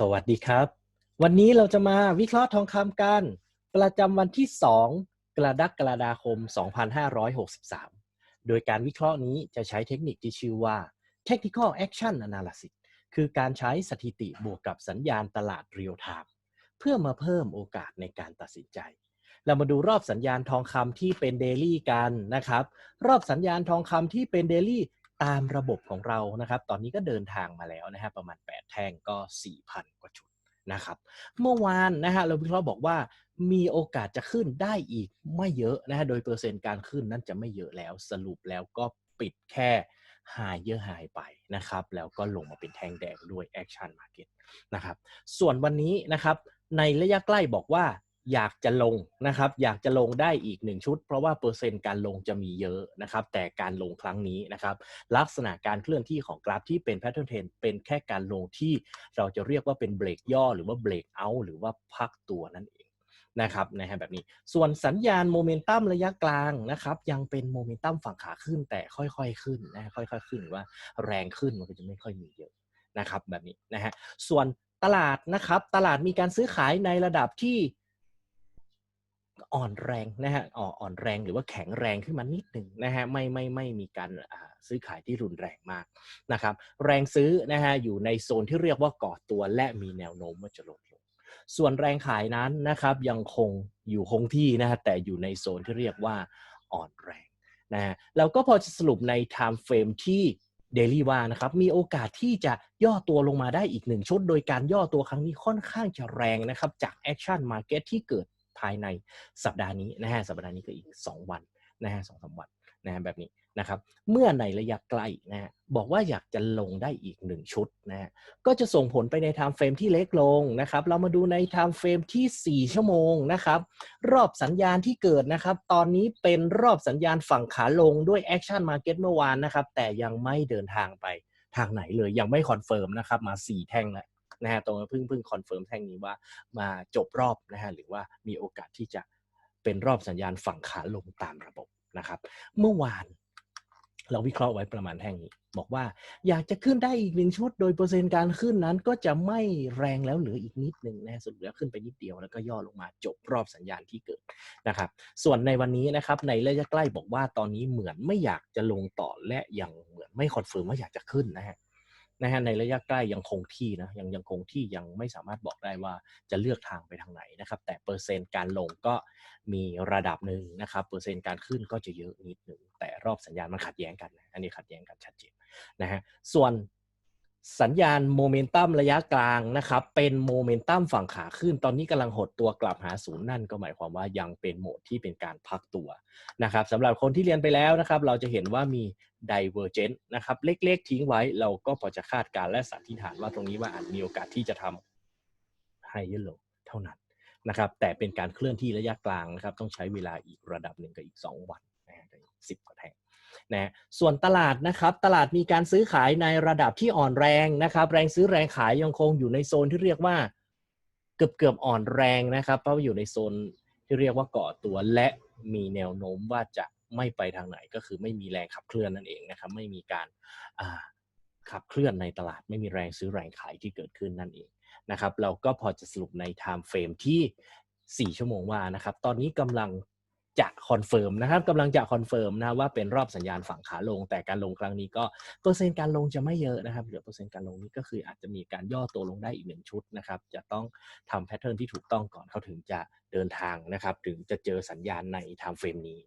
สวัสดีครับ วันนี้เราจะมาวิเคราะห์ทองคำกัน ประจำวันที่ 2 กรกฎาคม 2563 โดยการวิเคราะห์นี้จะใช้เทคนิคที่ชื่อว่า Technical Action Analysis คือการใช้สถิติบวกกับสัญญาณตลาดเรียลไทม์เพื่อมาเพิ่มโอกาสในการตัดสินใจ เรามาดูรอบสัญญาณทองคำที่เป็นเดลี่กันนะครับ รอบสัญญาณทองคำที่เป็นเดลี่ ตามระบบของเรานะครับ ตอนนี้ก็เดินทางมาแล้วนะฮะประมาณ 8 แท่งก็ 4,000 กว่าชุดนะครับ เมื่อวานนะฮะเราวิเคราะห์บอกว่ามีโอกาสจะขึ้นได้อีกไม่เยอะนะฮะโดยเปอร์เซ็นต์การขึ้นนั้นจะไม่เยอะแล้วสรุปแล้วก็ปิดแค่หายเยอะหายไปนะครับ แล้วก็ลงมาเป็นแท่งแดงด้วยแอคชั่นมาร์เก็ตนะครับ ส่วนวันนี้นะครับในระยะใกล้บอกว่า อยากจะลงนะครับ อยากจะลงได้อีกหนึ่งชุด เพราะว่าเปอร์เซ็นต์การลงจะมีเยอะนะครับ แต่การลงครั้งนี้นะครับ ลักษณะการเคลื่อนที่ของกราฟที่เป็นแพทเทิร์นเทนเป็นแค่การลงที่เราจะเรียกว่าเป็นเบรกย่อ หรือว่าเบรกเอาหรือว่าพักตัวนั่นเองนะครับนะฮะแบบนี้ส่วนสัญญาณโมเมนตัมระยะกลางนะครับยังเป็นโมเมนตัมฝั่งขาขึ้นแต่ค่อยๆขึ้นนะค่อยๆขึ้นว่าแรงขึ้นมันก็จะไม่ค่อยมีเยอะนะครับแบบนี้นะฮะส่วนตลาดนะครับตลาดมีการซื้อขายในระดับที่ อ่อนแรงนะฮะอ่อนแรงหรือว่าแข็งแรงขึ้นมานิดหนึ่งนะฮะไม่ไม่ไม่มีการซื้อขายที่รุนแรงมากนะครับแรงซื้อนะฮะอยู่ในโซนที่เรียกว่าก่อตัวและมีแนวโน้มว่าจะลดลงส่วนแรงขายนั้นนะครับยังคงอยู่คงที่นะฮะแต่อยู่ในโซนที่เรียกว่าอ่อนแรงนะฮะเราก็พอจะสรุปใน time frame ที่เดลี่ว่านะครับมีโอกาสที่จะย่อตัวลงมาได้อีกหนึ่งชุด โดยการย่อตัวครั้งนี้ค่อนข้างจะแรงนะครับจากแอคชั่นมาร์เก็ตที่เกิด ภายในสัปดาห์นี้นะฮะสัปดาห์นี้ก็อีก 2 วันนะฮะสองสาวันนะฮะแบบนี้นะครับ เมื่อในระยะใกล้นะฮะบอกว่าอยากจะลงได้อีก 1 ชุดนะฮะก็จะส่งผลไปในไทม์เฟรมที่เล็กลงนะครับ เรามาดูในไทม์เฟรมที่ 4 ชั่วโมงนะครับ รอบสัญญาณที่เกิดนะครับ ตอนนี้เป็นรอบสัญญาณฝั่งขาลงด้วยแอคชั่นมาร์เก็ตเมื่อวานนะครับ แต่ยังไม่เดินทางไปทางไหนเลยยังไม่คอนเฟิร์มนะครับมา 4 แท่งแล้ว นะฮะตรงเพิ่งเพิ่งคอนเฟิร์มแท่งนี้ว่ามาจบรอบนะฮะหรือว่ามีโอกาสที่จะเป็นรอบสัญญาณฝั่งขาลงตามระบบนะครับ เมื่อวานเราวิเคราะห์ไว้ประมาณแท่งนี้ บอกว่าอยากจะขึ้นได้อีกหนึ่งชุด โดยเปอร์เซ็นต์การขึ้นนั้นก็จะไม่แรงแล้วเหลืออีกนิดหนึ่งนะสุดแล้วขึ้นไปนิดเดียวแล้วก็ย่อลงมาจบรอบสัญญาณที่เกิดนะครับ ส่วนในวันนี้นะครับในระยะใกล้บอกว่าตอนนี้เหมือนไม่อยากจะลงต่อและยังเหมือนไม่คอนเฟิร์มว่าอยากจะขึ้นนะฮะ นะฮะในระยะใกล้ยังคงที่นะยังยังคงที่ยังไม่สามารถบอกได้ว่าจะเลือกทางไปทางไหนนะครับ แต่เปอร์เซ็นต์การลงก็มีระดับหนึ่งนะครับเปอร์เซ็นต์การขึ้นก็จะเยอะนิดหนึ่งแต่รอบสัญญาณมันขัดแย้งกันนะอันนี้ขัดแย้งกันชัดเจนนะฮะส่วน สัญญาณโมเมนตัมระยะกลางนะครับ เป็นโมเมนตัมฝั่งขาขึ้น ตอนนี้กำลังหดตัวกลับหาศูนย์นั่นก็หมายความว่ายังเป็นโหมดที่เป็นการพักตัวนะครับสำหรับคนที่เรียนไปแล้วนะครับ เราจะเห็นว่ามี divergent นะครับเล็กๆทิ้งไว้เราก็พอจะคาดการและสันนิษฐานว่าตรงนี้ว่าอาจมีโอกาสที่จะทำให้ย e ล l เท่านั้นนะครับ แต่เป็นการเคลื่อนที่ระยะกลางนะครับ ต้องใช้เวลาอีกระดับหนึ่งกับอีก 2 วันนะฮะสิบกว่าแท่ง นะส่วนตลาดนะครับตลาดมีการซื้อขายในระดับที่อ่อนแรงนะครับแรงซื้อแรงขายยังคงอยู่ในโซนที่เรียกว่าเกือบเกือบอ่อนแรงนะครับ เพราะว่าอยู่ในโซนที่เรียกว่าก่อตัวและมีแนวโน้มว่าจะไม่ไปทางไหนก็คือไม่มีแรงขับเคลื่อนนั่นเองนะครับ ไม่มีการขับเคลื่อนในตลาด ไม่มีแรงซื้อแรงขายที่เกิดขึ้นนั่นเองนะครับ เราก็พอจะสรุปในไทม์เฟรมที่ 4 ชั่วโมงว่านะครับ ตอนนี้กำลัง จะคอนเฟิร์มนะครับกำลังจะคอนเฟิร์มนะว่าเป็นรอบสัญญาณฝั่งขาลง แต่การลงครั้งนี้ก็เปอร์เซ็นต์การลงจะไม่เยอะนะครับเหลือเปอร์เซ็นต์การลงนี้ก็คืออาจจะมีการย่อตัวลงได้อีกหนึ่งชุดนะครับ จะต้องทำแพทเทิร์นที่ถูกต้องก่อนเขาถึงจะเดินทางนะครับ ถึงจะเจอสัญญาณในไทม์เฟรมนี้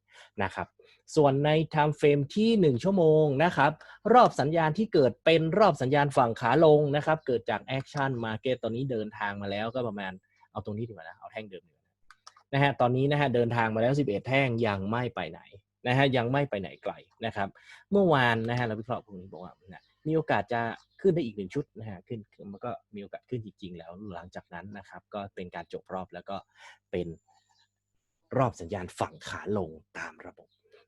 นะครับ ส่วนในไทม์เฟรมที่ 1 ชั่วโมงนะครับ รอบสัญญาณที่เกิดเป็นรอบสัญญาณฝั่งขาลงนะครับ เกิดจากแอคชั่นมาเก็ตตอนนี้เดินทางมาแล้วก็ประมาณเอาตรงนี้ดีกว่านะเอาแท่งเดิม นะฮะตอนนี้นะฮะเดินทางมาแล้ว 11 แท่งยังไม่ไปไหนนะฮะยังไม่ไปไหนไกลนะครับ เมื่อวานนะฮะเราวิเคราะห์พวกนี้บอกว่านะมีโอกาสจะขึ้นได้อีกหนึ่งชุดนะฮะขึ้นมันก็มีโอกาสขึ้นจริง ๆ แล้วหลังจากนั้นนะครับ ก็เป็นการจบรอบแล้วก็เป็นรอบสัญญาณฝั่งขาลงตามระบบ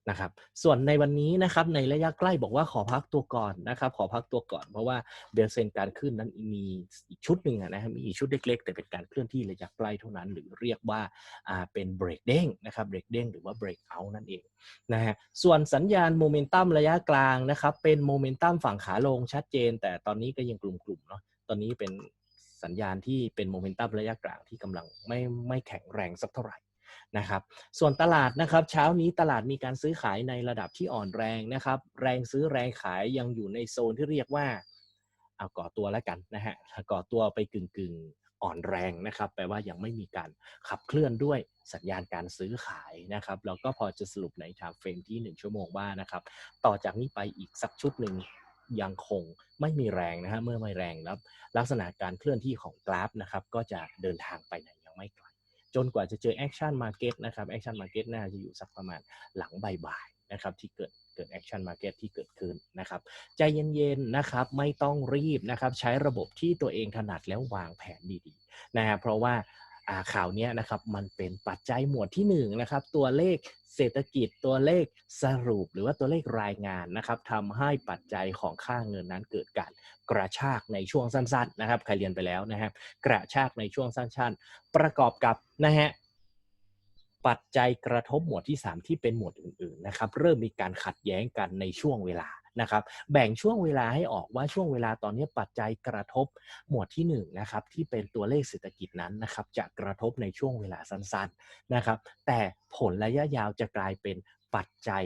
นะครับส่วนในวันนี้นะครับในระยะใกล้บอกว่าขอพักตัวก่อนนะครับขอพักตัวก่อน เพราะว่าเดลเซนการขึ้นนั้นมีอีกชุดหนึ่งนะครับมีชุดเล็กๆ แต่เป็นการเคลื่อนที่ระยะใกล้เท่านั้น หรือเรียกว่าอ่าเป็นเบรกเด้งนะครับเบรกเด้งหรือว่าเบรกเอานั่นเองนะฮะส่วนสัญญาณโมเมนตัมระยะกลางนะครับเป็นโมเมนตัมฝั่งขาลงชัดเจน แต่ตอนนี้ก็ยังกลุ่มๆเนาะตอนนี้เป็นสัญญาณที่เป็นโมเมนตัมระยะกลางที่กำลังไม่ไม่แข็งแรงสักเท่าไหร่ นะครับส่วนตลาดนะครับเช้านี้ตลาดมีการซื้อขายในระดับที่อ่อนแรงนะครับแรงซื้อแรงขายยังอยู่ในโซนที่เรียกว่าเอาก่อตัวแล้วกันนะฮะก่อตัวไปกึ่งกึ่งอ่อนแรงนะครับแปลว่ายังไม่มีการขับเคลื่อนด้วยสัญญาณการซื้อขายนะครับแล้วก็พอจะสรุปในทม์เฟรมที่ 1 ชั่วโมงว่านะครับต่อจากนี้ไปอีกสักชุดหนึ่งยังคงไม่มีแรงนะฮะเมื่อไม่แรงแล้วลักษณะการเคลื่อนที่ของกราฟนะครับก็จะเดินทางไปไหนยังไม่ไกล จนกว่าจะเจอแอคชั่นมาเก็ตนะครับแอคชั่นมาเก็ตน่าจะอยู่สักประมาณหลังบ่ายๆนะครับที่เกิดเกิดแอคชั่นมาเก็ตที่เกิดขึ้นนะครับใจเย็นๆนะครับไม่ต้องรีบนะครับใช้ระบบที่ตัวเองถนัดแล้ววางแผนดีๆนะฮะเพราะว่า ข่าวนี้นะครับมันเป็นปัจจัยหมวดที่1นนะครับตัวเลขเศรษฐกิจตัวเลขสรุปหรือว่าตัวเลขรายงานนะครับทำให้ปัจจัยของค่าเงินนั้นเกิดการกระชากในช่วงสั้นๆนะครับใครเรียนไปแล้วนะครับกระชากในช่วงสั้น ๆ ประกอบกับนะฮะปัจจัยกระทบหมวดที่ 3 ที่เป็นหมวดอื่นๆนะครับเริ่มมีการขัดแย้งกันในช่วงเวลา นะครับแบ่งช่วงเวลาให้ออกว่าช่วงเวลาตอนนี้ปัจจัยกระทบหมวดที่1นนะครับที่เป็นตัวเลขเศรษฐกิจนั้นนะครับจะกระทบในช่วงเวลาสั้นๆนะครับแต่ผลระยะยาวจะกลายเป็นปัจจัย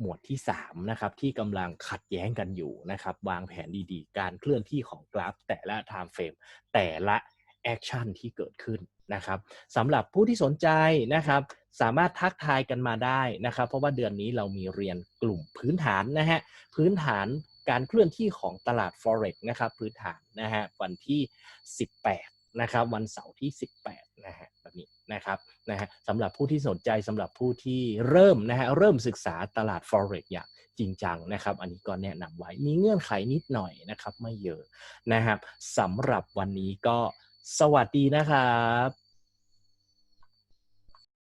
หมวดที่3นะครับที่กำลังขัดแย้งกันอยู่นะครับวางแผนดีๆ การเคลื่อนที่ของกราฟแต่ละไทม์เฟรมแต่ละ แอคชั่นที่เกิดขึ้นนะครับสำหรับผู้ที่สนใจนะครับ สามารถทักทายกันมาได้นะครับ เพราะว่าเดือนนี้เรามีเรียนกลุ่มพื้นฐานนะฮะพื้นฐานการเคลื่อนที่ของตลาด forex นะครับพื้นฐานนะฮะวันที่ 18นะครับวันเสาร์ที่ 18นะฮะแบบนี้นะครับนะฮะสำหรับผู้ที่สนใจสำหรับผู้ที่เริ่มนะฮะเริ่มศึกษาตลาด forex อย่างจริงจังนะครับ อันนี้ก็แนะนำไว้มีเงื่อนไขนิดหน่อยนะครับไม่เยอะนะครับสำหรับวันนี้ก็ สวัสดีนะครับ